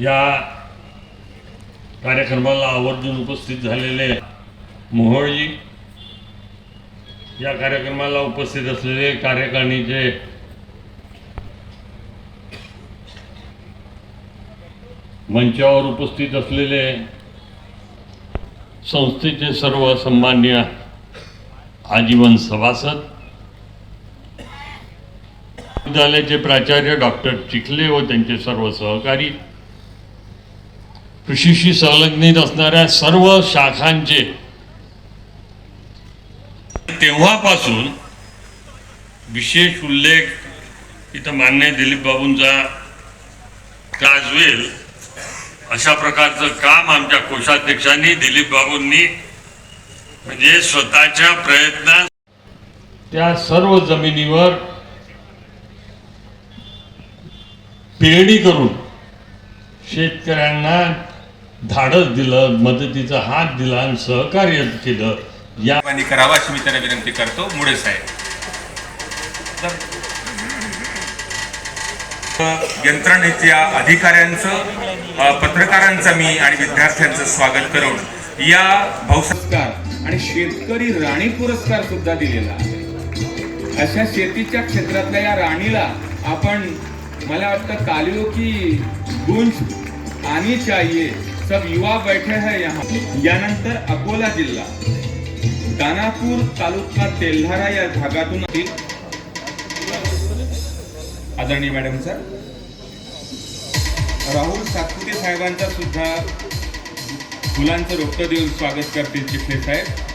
या कार्यक्रमाला आवर्जून उपस्थित झालेले मोहोळजी या कार्यक्रमाला उपस्थित असलेले कार्यकारिणीचे मंचावर उपस्थित असलेले संस्थेचे सर्व सन्मान्य आजीवन सभासद विद्यालयाचे प्राचार्य डॉक्टर चिखले व त्यांचे सर्व सहकारी कृषीशी संलग्नित असणाऱ्या सर्व शाखांचे. तेव्हापासून विशेष उल्लेख इथं मान्य दिलीप बाबूंचा अशा प्रकारचं काम आमच्या कोषाध्यक्षांनी दिलीप बाबूंनी म्हणजे स्वतःच्या प्रयत्नात त्या सर्व जमिनीवर पेरणी करून शेतकऱ्यांना धाडस दिलं मदतीचा हात दिला आणि सहकार्य केलं या करावा अशी मी त्यांना विनंती करतो. मुळे साहेब. यंत्रणेच्या अधिकाऱ्यांचं पत्रकारांचं मी आणि विद्यार्थ्यांचं स्वागत करून या भाऊसाहेब पुरस्कार आणि शेतकरी राणी पुरस्कार सुद्धा दिलेला आहे. अशा शेतीच्या क्षेत्रातल्या या राणीला आपण मला वाटतं कालियो की गुंज आनी चाहिए सब युवा बैठे हैं यहाँ। यानंतर अकोला जिल्हा। दानापूर तालुका तेल्हारा या भागातून आदरणीय मॅडम सर राहुल सातपुते साहेबांचा सुद्धा फुलांचं रोपटं देऊन स्वागत करतील चिखले साहेब.